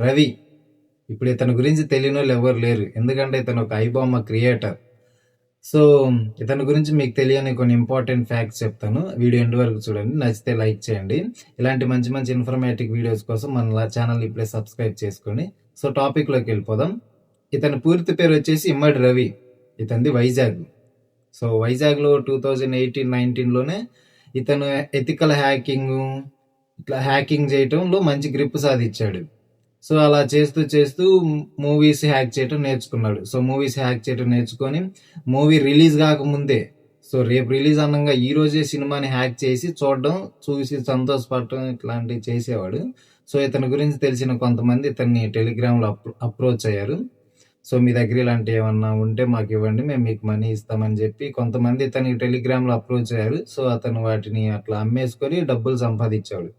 రవి ఇప్పుడు ఇతని గురించి తెలియని వాళ్ళు ఎవరు లేరు. ఎందుకంటే ఇతను ఒక ఐబొమ్మ క్రియేటర్. సో ఇతని గురించి మీకు తెలియని కొన్ని ఇంపార్టెంట్ ఫ్యాక్ట్స్ చెప్తాను. వీడియో ఎండ్ వరకు చూడండి. నచ్చితే లైక్ చేయండి. ఇలాంటి మంచి మంచి ఇన్ఫర్మేటివ్ వీడియోస్ కోసం మన ఛానల్ ఇప్పుడే సబ్స్క్రైబ్ చేసుకోండి. సో టాపిక్లోకి వెళ్ళిపోదాం. ఇతని పూర్తి పేరు వచ్చేసి ఇమ్మడి రవి. ఇతనిది వైజాగ్. సో వైజాగ్లో టూ థౌజండ్ ఎయిటీన్ నైన్టీన్లోనే ఇతను ఎథికల్ హ్యాకింగ్ ఇట్లా హ్యాకింగ్ చేయటంలో మంచి గ్రిప్ సాధించాడు. సో అలా చేస్తూ చేస్తూ మూవీస్ హ్యాక్ చేయటం నేర్చుకున్నాడు. సో మూవీస్ హ్యాక్ చేయటం నేర్చుకొని మూవీ రిలీజ్ కాకముందే సో రేపు రిలీజ్ అనగా ఈ రోజే సినిమాని హ్యాక్ చేసి చూడడం చూసి సంతోషపడటం ఇట్లాంటివి చేసేవాడు. సో ఇతని గురించి తెలిసిన కొంతమంది ఇతన్ని టెలిగ్రామ్లో అప్రోచ్ అయ్యారు. సో మీ దగ్గర ఇలాంటి ఏమన్నా ఉంటే మాకు ఇవ్వండి మేము మీకు మనీ ఇస్తామని చెప్పి కొంతమంది ఇతనికి టెలిగ్రామ్లో అప్రోచ్ అయ్యారు. సో అతను వాటిని అట్లా అమ్మేసుకొని డబ్బులు సంపాదించాడు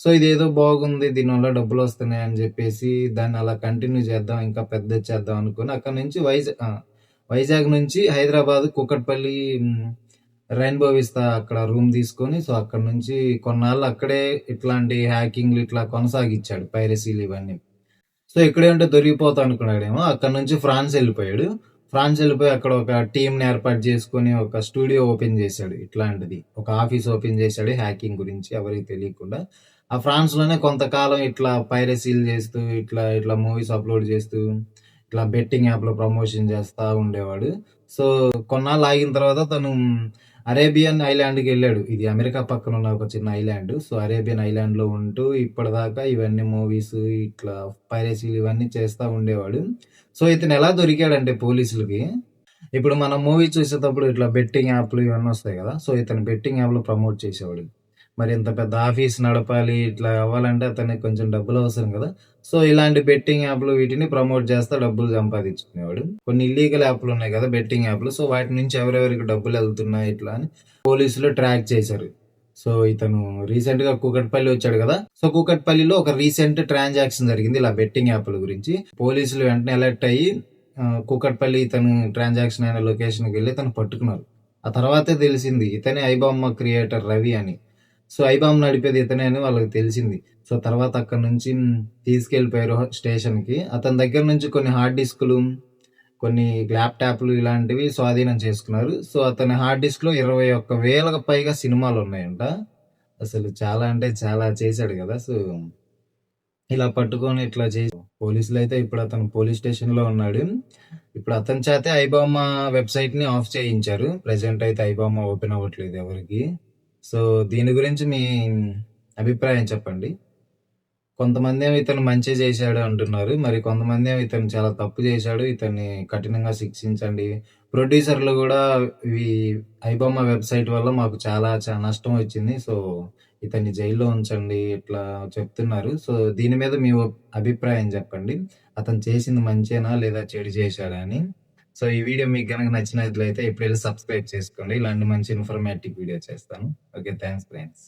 సో ఇదేదో బాగుంది దీనివల్ల డబ్బులు వస్తున్నాయి అని చెప్పేసి దాన్ని అలా కంటిన్యూ చేద్దాం ఇంకా పెద్ద చేద్దాం అనుకుని అక్కడ నుంచి వైజాగ్ వైజాగ్ నుంచి హైదరాబాద్ కుక్కట్పల్లి రెయిన్బో విస్తా అక్కడ రూమ్ తీసుకొని సో అక్కడ నుంచి కొన్నాళ్ళు అక్కడే ఇట్లాంటి హ్యాకింగ్లు ఇట్లా కొనసాగించాడు పైరసీలు ఇవన్నీ. సో ఇక్కడేంటో దొరికిపోతా అనుకున్నాడేమో. అక్కడ నుంచి ఫ్రాన్స్ వెళ్ళిపోయాడు. ఫ్రాన్స్ వెళ్ళిపోయి అక్కడ ఒక టీంని ఏర్పాటు చేసుకొని ఒక స్టూడియో ఓపెన్ చేశాడు ఇట్లాంటిది. ఒక ఆఫీస్ ఓపెన్ చేశాడు హ్యాకింగ్ గురించి ఎవరికి తెలియకుండా. ఆ ఫ్రాన్స్లోనే కొంతకాలం ఇట్లా పైరసీలు చేస్తూ ఇట్లా ఇట్లా మూవీస్ అప్లోడ్ చేస్తూ ఇట్లా బెట్టింగ్ యాప్లో ప్రమోషన్ చేస్తూ ఉండేవాడు. సో కొన్నాళ్ళు ఆగిన తర్వాత తను అరేబియన్ ఐలాండ్కి వెళ్ళాడు. ఇది అమెరికా పక్కన ఉన్న ఒక చిన్న ఐలాండ్ సో అరేబియన్ ఐలాండ్లో ఉంటూ ఇప్పటిదాకా ఇవన్నీ మూవీస్ ఇట్లా పైరసీలు ఇవన్నీ చేస్తూ ఉండేవాడు. సో ఇతను ఎలా దొరికాడంటే పోలీసులకి ఇప్పుడు మనం మూవీ చూసేటప్పుడు ఇట్లా బెట్టింగ్ యాప్లు ఇవన్నీ వస్తాయి కదా. సో ఇతను బెట్టింగ్ యాప్లో ప్రమోట్ చేసేవాడు. మరి ఇంత పెద్ద ఆఫీస్ నడపాలి ఇట్లా అవ్వాలంటే అతనికి కొంచెం డబ్బులు అవసరం కదా. సో ఇలాంటి బెట్టింగ్ యాప్లు వీటిని ప్రమోట్ చేస్తా డబ్బులు సంపాదించుకునేవాడు. కొన్ని ఇల్లీగల్ యాప్లు ఉన్నాయి కదా బెట్టింగ్ యాప్లు సో వాటి నుంచి ఎవరెవరికి డబ్బులు వెళ్తున్నాయి ఇట్లా అని పోలీసులు ట్రాక్ చేశారు. సో ఇతను రీసెంట్గా కూకట్పల్లి వచ్చాడు కదా. సో కూకట్పల్లిలో ఒక రీసెంట్ ట్రాన్సాక్షన్ జరిగింది ఇలా బెట్టింగ్ యాప్ల గురించి. పోలీసులు వెంటనే అలర్ట్ అయ్యి కూకట్పల్లి ఇతను ట్రాన్సాక్షన్ అయిన లొకేషన్కి వెళ్ళి తను పట్టుకున్నారు. ఆ తర్వాతే తెలిసింది ఇతనే ఐబామ్మ క్రియేటర్ రవి అని. సో ఐబామ్ నడిపేది ఇతనే అని వాళ్ళకి తెలిసింది. సో తర్వాత అక్కడ నుంచి తీసుకెళ్ళిపోయారు స్టేషన్కి. అతని దగ్గర నుంచి కొన్ని హార్డ్ డిస్కులు కొన్ని ల్యాప్టాప్లు ఇలాంటివి స్వాధీనం చేసుకున్నారు. సో అతని హార్డ్ డిస్క్లో ఇరవై ఒక్క వేలకు పైగా సినిమాలు ఉన్నాయంట. అసలు చాలా అంటే చాలా చేశాడు కదా. సో ఇలా పట్టుకొని ఇట్లా చేసి పోలీసులు అయితే ఇప్పుడు అతను పోలీస్ స్టేషన్లో ఉన్నాడు. ఇప్పుడు అతని చేతే ఐబామా వెబ్సైట్ని ఆఫ్ చేయించారు. ప్రజెంట్ అయితే ఐబామా ఓపెన్ అవ్వట్లేదు ఎవరికి. సో దీని గురించి మీ అభిప్రాయం చెప్పండి. కొంతమంది ఏమో ఇతను మంచి చేశాడు అంటున్నారు. మరి కొంతమంది ఏమో ఇతను చాలా తప్పు చేశాడు. ఇతన్ని కఠినంగా శిక్షించండి. ప్రొడ్యూసర్లు కూడా ఈ ఐబొమ్మ వెబ్సైట్ వల్ల మాకు చాలా చాలా నష్టం వచ్చింది. సో ఇతన్ని జైల్లో ఉంచండి ఇట్లా చెప్తున్నారు. సో దీని మీద మీ అభిప్రాయం చెప్పండి. అతను చేసింది మంచేనా లేదా చెడు చేశాడా అని. సో ఈ వీడియో మీకు కనుక నచ్చినట్లయితే ఇప్పుడు సబ్స్క్రైబ్ చేసుకోండి. ఇలాంటి మంచి ఇన్ఫర్మేటివ్ వీడియో చేస్తాను. Okay thanks friends